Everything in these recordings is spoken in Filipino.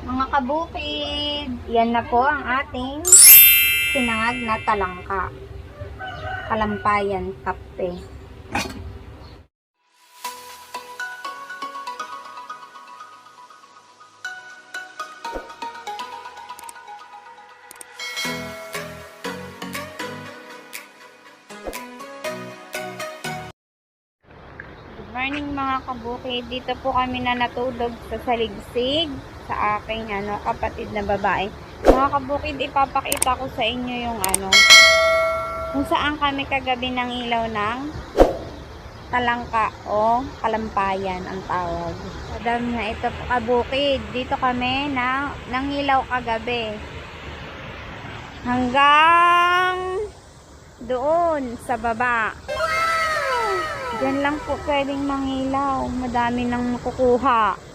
Mga kabukid, yan na po ang ating sinangag na talangka. Kalampayan kape. Morning mga kabukid. Dito po kami na natulog sa saligsig sa aking ano, kapatid na babae. Mga kabukid, ipapakita ko sa inyo yung ano, kung saan kami kagabi ng ilaw ng talangka o kalampayan ang tawag. Madam na ito kabukid. Dito kami na nangilaw kagabi. Hanggang doon sa baba. Diyan lang po pwedeng mangilaw. Madami nang nakukuha.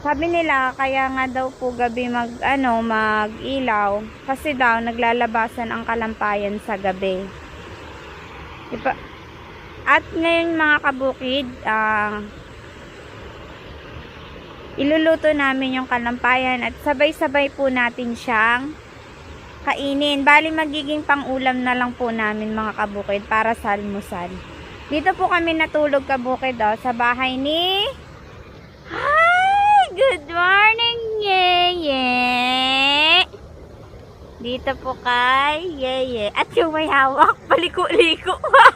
Sabi nila, kaya nga daw po gabi mag, ano, mag-ilaw. Kasi daw, naglalabasan ang kalampayan sa gabi. Ipa, at ngayon mga kabukid, ah, iluluto namin yung kalampayan at sabay-sabay po natin siyang kainin. Bali, magiging pangulam na lang po namin mga kabukid para sa almusal. Dito po kami natulog kabukid oh, sa bahay ni... Good morning, Yeye! Dito po kay Yeye. At yung may hawak, paliko-liko pa.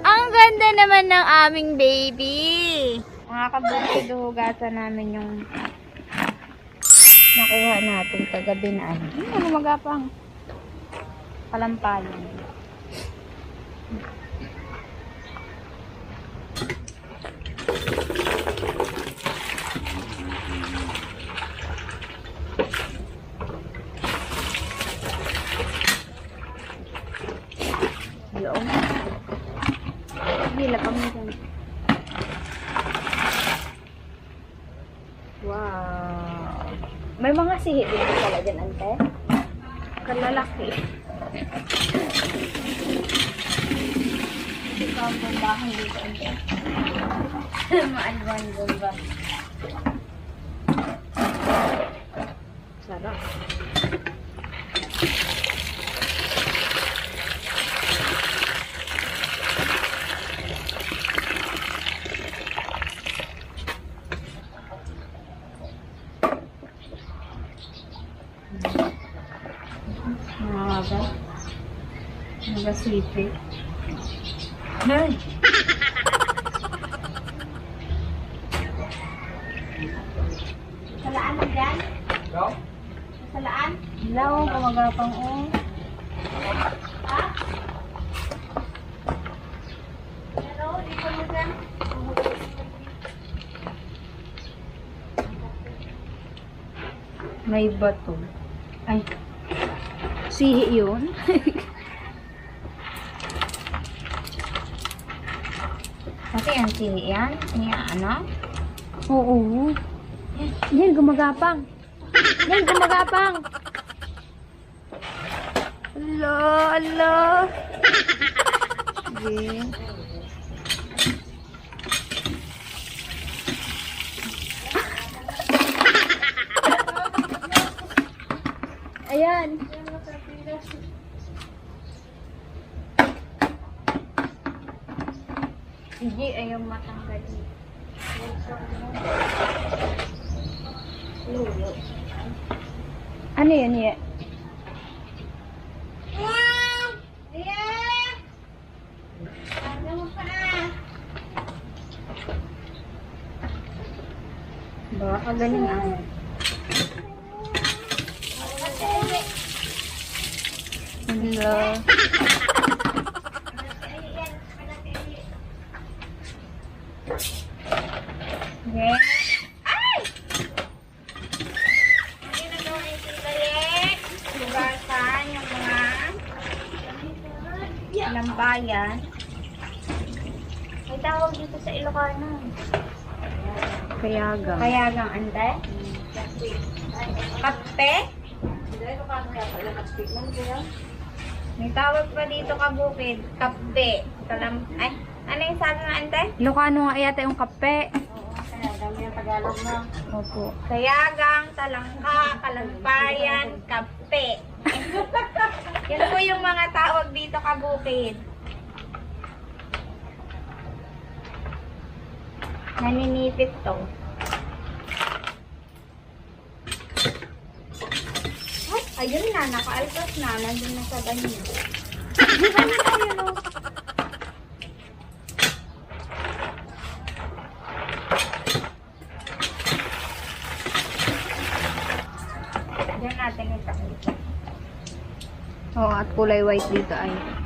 Ang ganda naman ng aming baby. Mga kabukid, hugasan namin yung nakuha natin kagabi na ano. Ano magapang kalampayan. Yung. Gila pa mo dyan. Wow. May mga sihi din po pala dyan, ante. Kalalaki. Ito ang bumbahan dito. Maalwan bomba. Sarap. Mga Mga sipit. Hey! Salaan mo dyan? Salaan? Ilaw, kumagapang o. Ha? Pero, dito mo dyan. May bato. Ay, sihi yun. Kasi yan sihi yan. Yan, ano? Oo. Yan, gumagapang. Yan, gumagapang. Ala, ala. Sige. Ayan. Hindi, ayaw matanggal dito. Lulo. Ano yun, Ye? Baka ganun ang Hello. Okay. Ay! Hindi na daw ay sigaret. Hugasan yung mga lambayan. May tawag dito sa Ilocano. Kayagang. Kayagang ande? Kape? May tawag pa dito kabukid. Kape. Kalam ay, Ano yung sabi mo, ante? Ilocano nga yata yung kape. Tagalog mo. Opo. Sayagang, talangka, kalampayan, kape. Yan po yung mga tawag dito kabukid. Naninipit to. Ay, ayun na, nakaalpas na. Nandun na sa ganyan. Ayun na, oh. Diyan natin ipakita. Oo, at kulay white dito ay.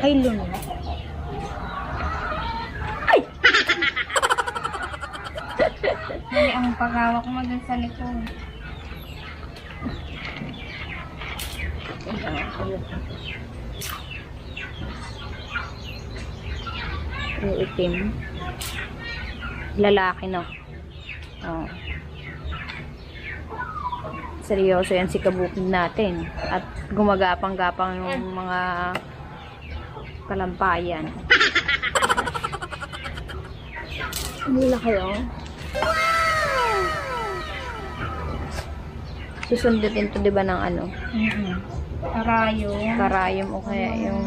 Ay, luno. Mali ang paghawak mo dun sa likod. Yung itim. Lalaki, no? Oo. Seryoso yan si kabukid natin. At gumagapang-gapang yung mga kalampayan. Laki, oh. Susundutin to, di ba, ng ano? Mm-hmm. Karayo. karayom o kaya yung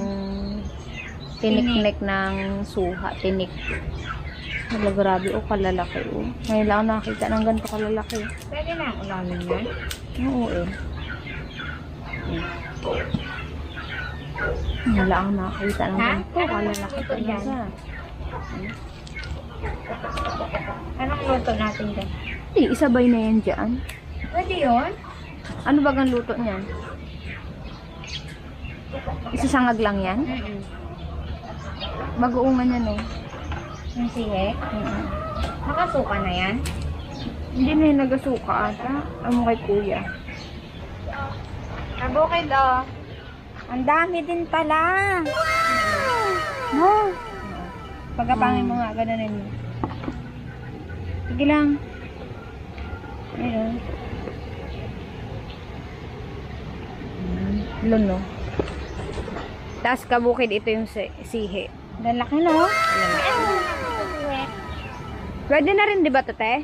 tiniknik ng suha, tinik. Wala, grabe, o kalalaki, o. Ngayon lang nakakita ng ganito kalalaki. Pwede na ang ulamin yan. Oo, eh. Hmm. Ngayon lang ako nakakita ng ganito, kalalaki Ito yan. talaga. Anong luto natin dyan? Eh, isabay na yan dyan. Pwede yun? Ano ba ang luto niyan? Isasangag lang yan? Mm-mm. Mag-uungan yan, eh. Yung sihe? Mm-mm. Nakasuka na yan? Hindi na yung nagasuka ata. Ano kay kuya? Kabukid oh. Ang dami din pala. No. Pagkapangin mo nga, gano'n mo. Sige lang. Ayun. Luno. Tapos kabukid ito yung si- sihi. Ang laki no? Pwede na rin, di ba, tate?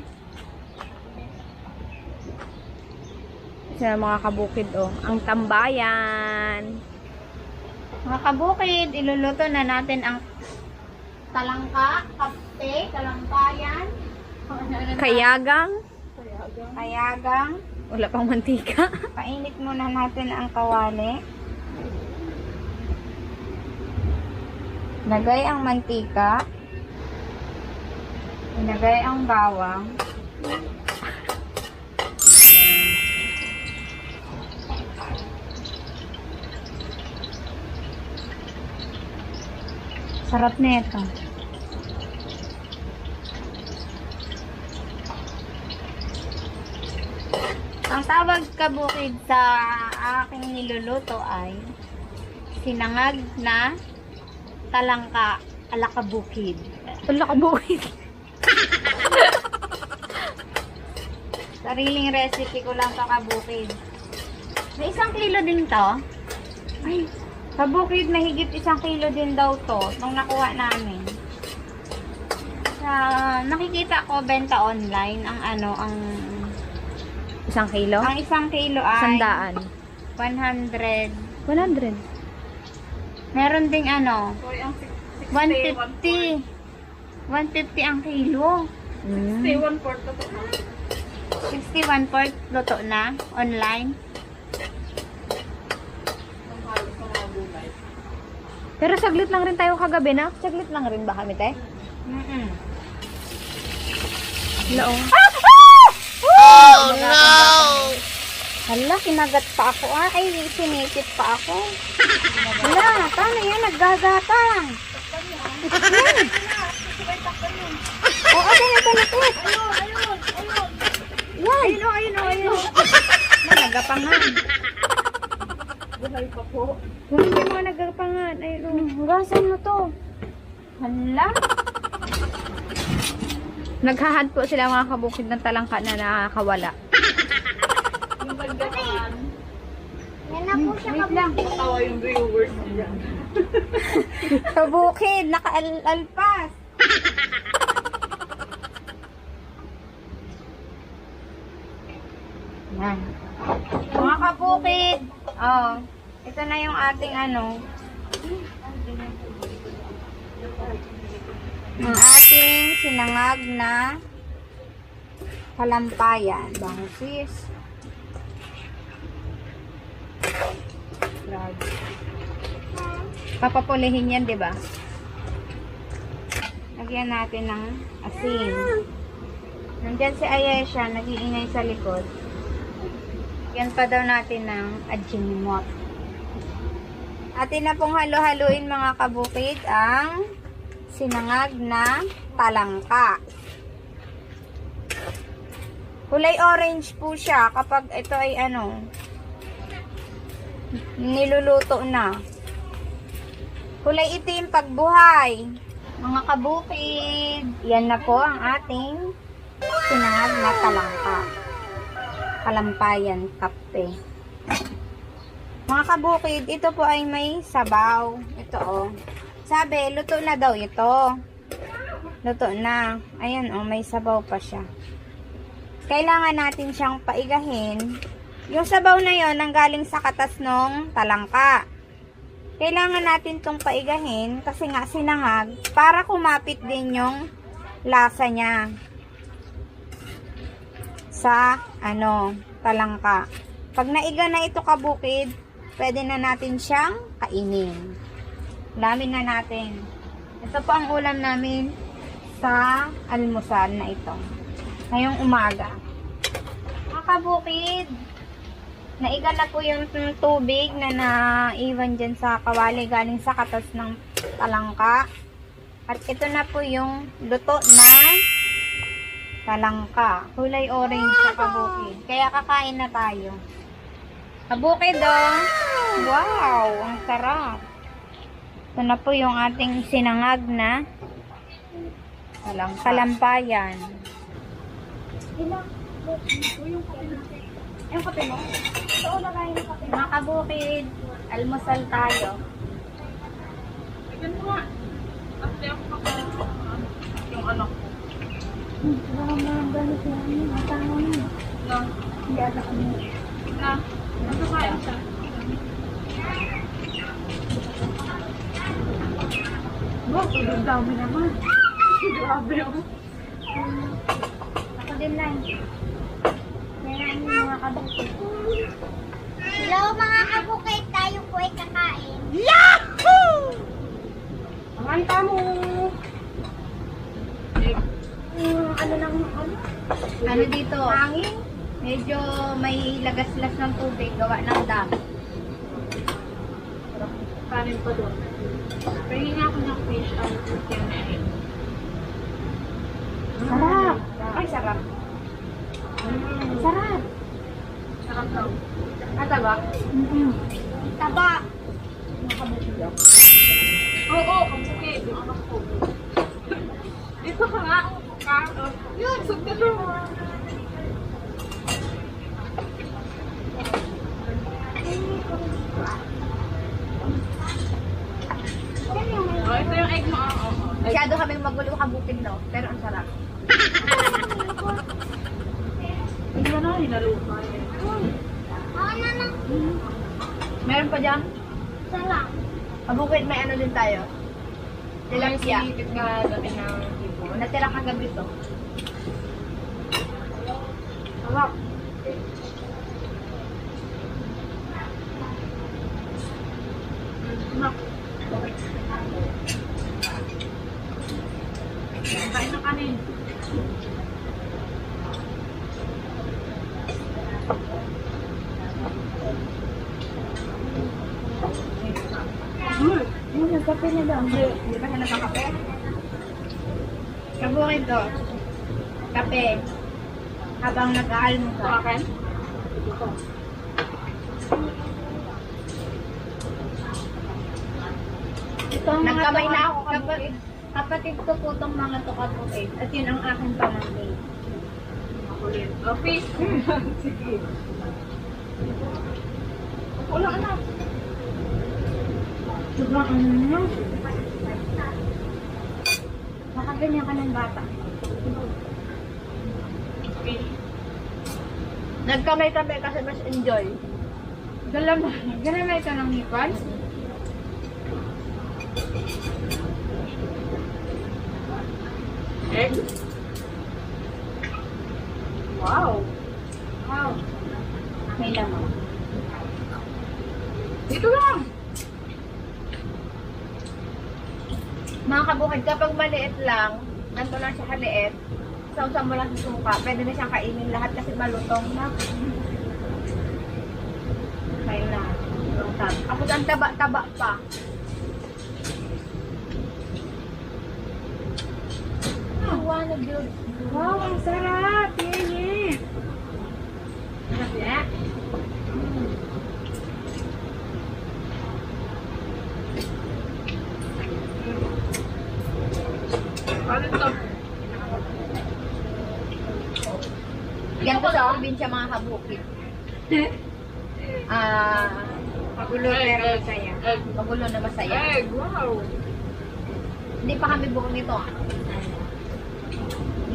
Sa mga kabukid, oh. Ang tambayan. Mga kabukid, iluluto na natin ang talangka, kape, kalampayan, Kayagang. kayagang. Wala pang mantika. Painit muna natin ang kawali. Lagay ang mantika. Ilagay ang bawang. Sarap na ito. Ang tawag kabukid sa aking niluluto ay sinangag na talangka ala kabukid. Wala kabukid. Sariling recipe ko lang sa kabukid. May isang kilo din to. Ay, kabukid na higit isang kilo din daw to nung nakuha namin. Sa nakikita ko benta online ang ano ang Isang kilo? ang isang kilo ay Sandaan. 100 100. Meron ding ano, 150. 150 ang kilo. Mm. 61 port luto na online. Pero saglit lang rin tayo kagabi na. Saglit lang rin ba kami, te? Mm-mm. Wala, oh. Oh no! Hala, kinagat pa ako. Ah, ay, sinipit pa ako. Hala, paano yan? Naggagatang. Yan. Oo, ganito, ganito. Ayun, ayun, ayun. Yan. Ayun, ayun, ayun. nagapangan. Buhay pa po. Kung hindi mga nagapangan, ay, hugasan mo to. Hala. Naghahunt po sila mga kabukid ng talangka na nakakawala. Yung pagdakaan, Yan na po siya, Wait lang. tawa yung viewers niya. Kabukid, naka-alpas. Yan. Mga kabukid. Oh, ito na yung ating ano. Ang ating sinangag na kalampayan. Bangsis. Grabe. Papapulihin yan, di ba? Lagyan natin ng asin. Nandyan si Ayesha, nag-iingay sa likod. Lagyan pa daw natin ng ajinimot. Atin na pong halo-haluin mga kabukid ang sinangag na talangka. Kulay orange po siya kapag ito ay ano, niluluto na. Kulay itim pagbuhay. Mga kabukid, yan na po ang ating sinangag na talangka. Kalampayan kape. Mga kabukid, ito po ay may sabaw. Ito oh. Sabi, luto na daw ito. Luto na. Ayan oh, may sabaw pa siya. Kailangan natin siyang paigahin. Yung sabaw na yon nanggaling sa katas ng talangka kailangan natin tong paigahin kasi nga sinangag para kumapit din yung lasa niya sa ano, talangka. Pag naiga na ito kabukid, pwede na natin siyang kainin. Lamin na natin. Ito po ang ulam namin sa almusal na ito. Ngayong umaga. Mga kabukid, Naiga na po yung tubig na naiwan dyan sa kawali galing sa katas ng talangka. At ito na po yung luto na talangka. Kulay orange sa kabukid. Kaya kakain na tayo. Kabukid oh. Wow, ang sarap. Ito na po yung ating sinangag na Talangka. kalampayan. Yung kape mo? Mga kabukid, almusal tayo. Mo nga. Kasi ako. Yung anak ko. Na. Na. Nagkakain siya. Wow, ang dami naman. Grabe oh. Ako din lang. Yung mga kabukid. Hello mga kabukid, tayo po ay kakain. Yahoo! Ang mo. Yung ano ano? Dito? Hangin? Medyo may lagaslas ng tubig, gawa ng dam. Kanin pa doon. Pahingin nga ako ng fish and chicken. Sarap. Ay, sarap. Sarap. Sarap daw. Ata ba? Taba. Oo, ang bukid. Yung anak ko. Dito ka nga. Ka. Yun, sundan mo. Oh, ito yung egg mo. ah, oo. Masyado kaming magulo kabukid, no? Pero ang sarap. Tingnan na, hinalupa eh. Oo naman. Meron pa dyan? Sarap. Kabukid, may ano din tayo. Tilapia. Sinipit nga natin ng ibon. Natira kagabi to. Sarap. Kain mo ka. Kain? Itong Nagkamay na ako kapatid. Kapatid ko po itong mga tukatukin. Eh. At yun ang aking pamangkin. Ako rin. Oh, Office. Sige. Ako lang anak. Sobrang ano nyo. Makaganyan ka ng bata. Nagkamay-kamay kasi mas enjoy. Galamay. Galamay ka ng hipon? Egg. Wow. Wow. May lamang. Dito lang. Mga kabukid, kapag maliit lang, nandun lang siya kaliit, sausaw mo lang sa suka, pwede na siyang kainin lahat kasi malutong na. May lahat. Ako ang taba-taba pa. Wow, ang sarap! Yeye! Sarap yan. Ano to? Ganito sa probinsya mga kabukid. Ah, Pagulo pero masaya. Magulo na masaya. Egg. Wow. Hindi pa kami buong nito. ah.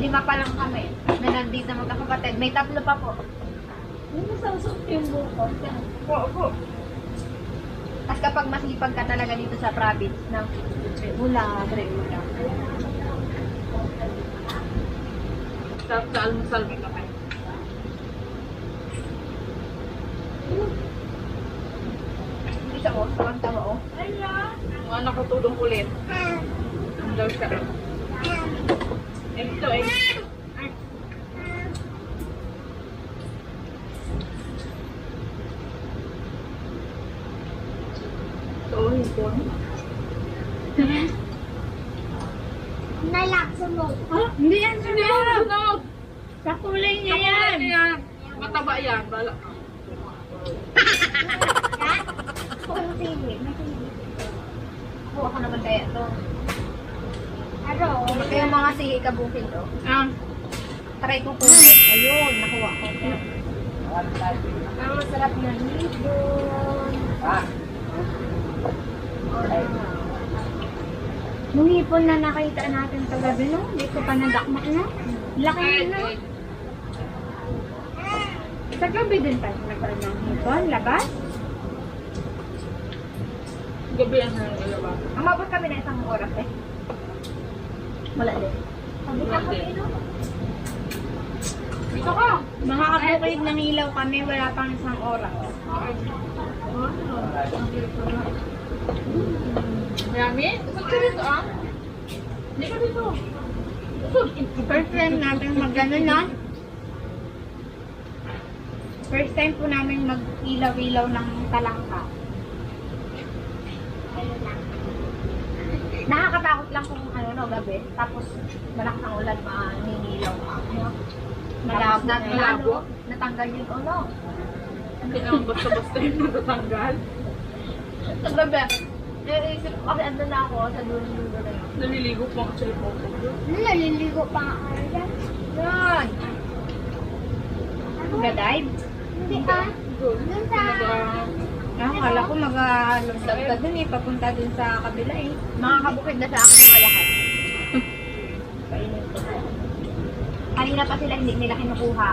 Lima pa lang kami. Na nandito magkakapatid. May tatlo pa po. Ano masausok yung buko? Opo, opo. Tapos kapag masipag ka talaga dito sa province, na mula, dire mula. Sa almusal may kamay. Isa o, ang tawa o. Mga nakatulong ulit. Ang daw siya. Ito eh. Ito, hipon. Nalaksunog. Ah, hindi yan Hindi yan, sunog! Sa kulay niya yan. Mataba yan. Bala. Kung sili. May sili. Kuha ko naman kaya to. Ano? Kaya yung mga sihi kabukid to. Ah. Try ko kung ayun, nakuha ko. Ang masarap na hipon. Nung hipon na nakita natin kagabi, no? Hindi ko pa nadakma, no? Laki na. Sa gabi din tayo nagkaroon ng hipon, labas. Gabi ang nalala. Umabot kami na isang oras eh. Wala din. Sabi ka kami, no? Dito ka. Mga kabukid ng ilaw kami, wala pang isang oras. Yummy? Saan ka dito ah? Hindi ka dito. First time natin mag-ano na. First time po namin mag-ilaw-ilaw ng talangka. Nakakatakot lang kung ano no, gabi. Tapos malakas ang ulan, maninilaw ka. No? Malabo na, ano, natanggal yung ulo. Hindi naman basta-basta yung natatanggal. Sa gabi, naisip ko kasi andun na ako sa dulo-dulo na yun. Naliligo po ako sa lipo ko. Naliligo pa ako. Yan! Mag-dive? Hindi ah. Good. Talaga. Ah, kala ko mag-alagdag ka dun eh, papunta dun sa kabila eh. Mga kabukid na sa akin mga lahat. Kanina pa sila hindi nila kinukuha.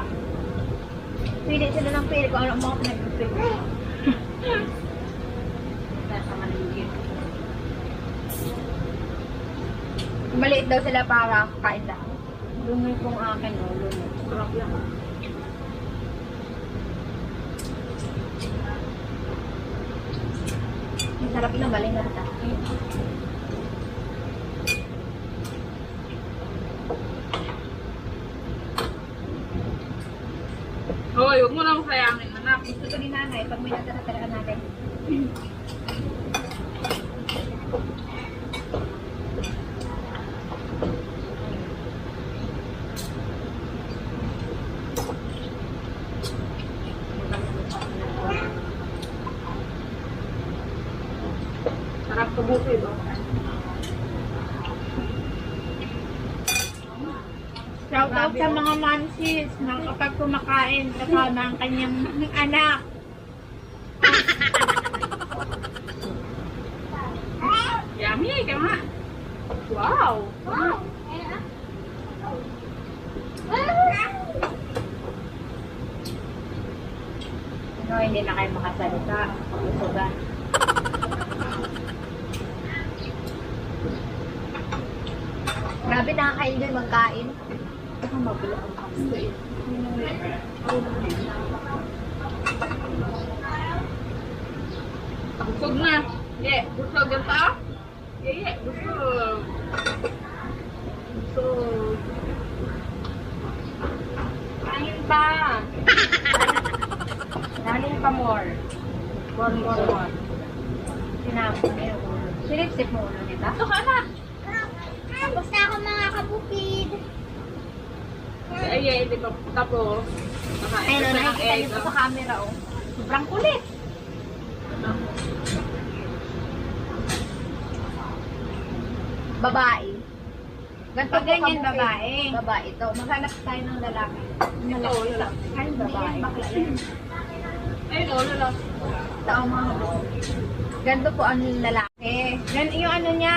Pili sila ng pili kung ano ang mga pinag-pili. Nasa maligid. Maliit daw sila para kain lang. Lumoy kong akin, oh, lumoy. Sarap yan. Masarap yun, galing na kita. Hoy, huwag mo nang sayangin, anak. Gusto ko ni nanay, pag may natara natin. Okay? Shout out sa mga mansis na kapag kumakain kasama ang kanyang anak. Yeah, busog ang tao? Yeah, yeah, busog. Busog. Kain pa! Kain pa more. More, more, more. Sinapos na yun. Silip-sip mo ulo nita. Ito ka na. Tapos na ako mga kabukid. Ay, yeah, hindi pa tapos. Ayun, nakikita niyo po sa camera, oh. Sobrang kulit. Babae. Ganito Pag ganyan, babae. Babae ito. Maghanap tayo ng lalaki. Ito, wala. Ay, babae. Ayun, oh, wala. Ito ang mga kabukid. Ganito po ang lalaki. Yan yung ano niya.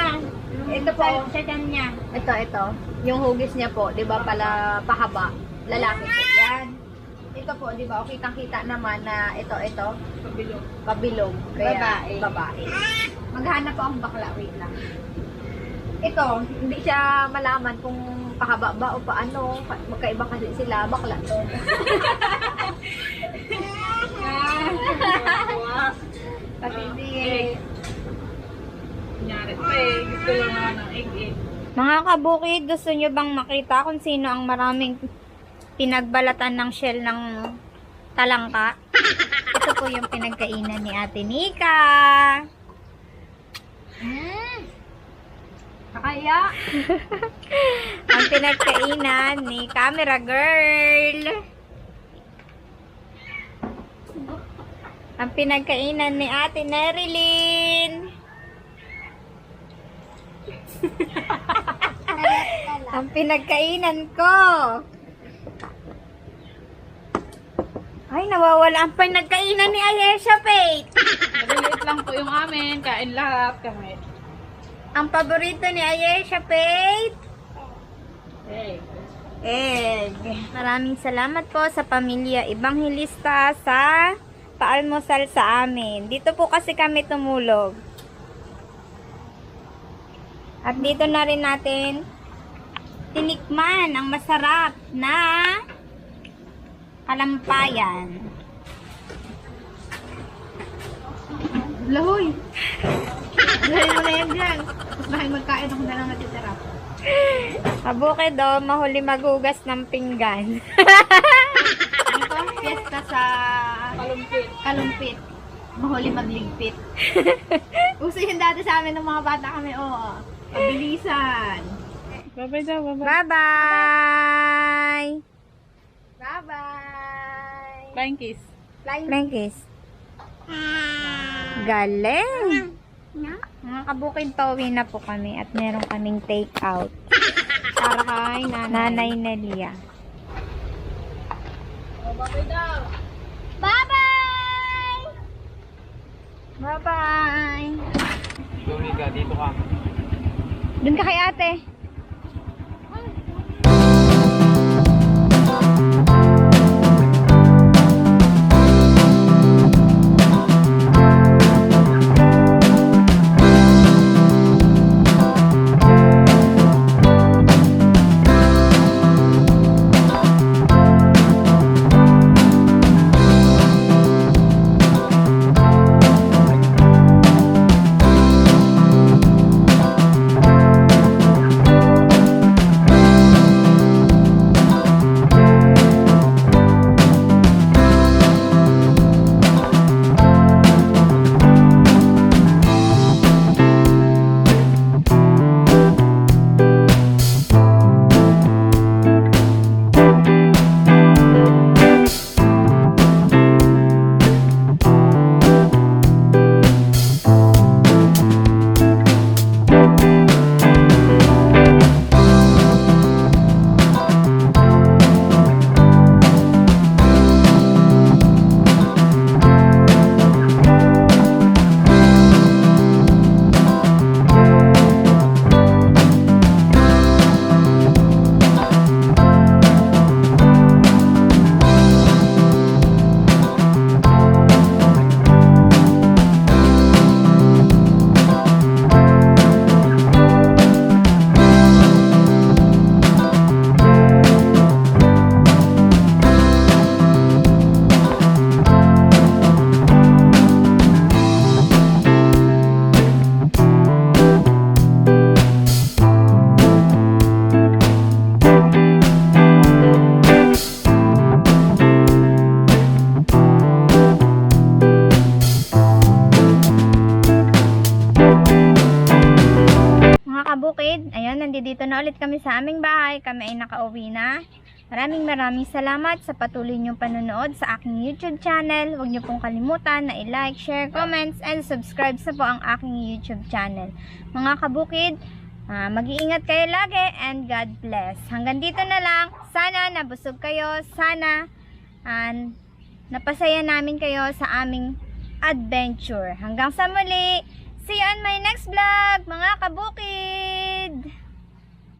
Ito po. Sa, tiyan niya. Ito, ito. Yung hugis niya po, di ba pala pahaba. Lalaki po yan. Ito po, di ba, o kitang-kita naman na ito, ito, Pabilog. pabilog. Kaya, Babae. babae. Maghanap po ang bakla. Wait lang. Ito, hindi siya malaman kung pahaba ba o paano. Magkaiba kasi sila. Bakla to. Pati Egg. Kunyari pa eh. Gusto lang naman ng egg eh. Mga kabukid, gusto nyo bang makita kung sino ang maraming pinagbalatan ng shell ng talangka? Ito po yung pinagkainan ni Ate Nika. Hmm. Kakaya. Ang pinagkainan ni Camera Girl. Ang pinagkainan ni Ate Nerilyn. Ang pinagkainan ko. Ay, nawawala ang pinagkainan ni Ayesha Faith. Maliliit lang po yung amin. Kain lahat kami. Ang paborito ni Ayesha Faith. Hey. Egg. Maraming salamat po sa pamilya Ebanghilista sa paalmusal sa amin. Dito po kasi kami tumulog. At dito na rin natin tinikman ang masarap na kalampayan. Lahoy. Lahoy mo na yan dyan. Tapos bakit magkain ako na lang natitira. Mabuke do, mahuli magugas ng pinggan. Ano to? Fiesta sa Kalumpit. Kalumpit. Mahuli magligpit. Uso yun dati sa amin ng mga bata kami, oo. Pabilisan. Bye-bye daw, bye-bye. Bye-bye! Bye-bye! Flying kiss. Flying Flying kiss. Galing! Mga kabukid, pauwi na po kami at meron kaming take out. para kay nanay. Nanay Nelia. Bye-bye daw. Bye-bye! Bye-bye! Dito ka. Doon ka kay ate. Ulit kami sa aming bahay. Kami ay nakauwi na. Maraming maraming salamat sa patuloy niyong panonood sa aking YouTube channel. Huwag niyo pong kalimutan na i-like, share, comments, and subscribe sa po ang aking YouTube channel. Mga kabukid, ah, mag-iingat kayo lagi and God bless. Hanggang dito na lang. Sana nabusog kayo. Sana and napasaya namin kayo sa aming adventure. Hanggang sa muli. See you on my next vlog, mga kabukid!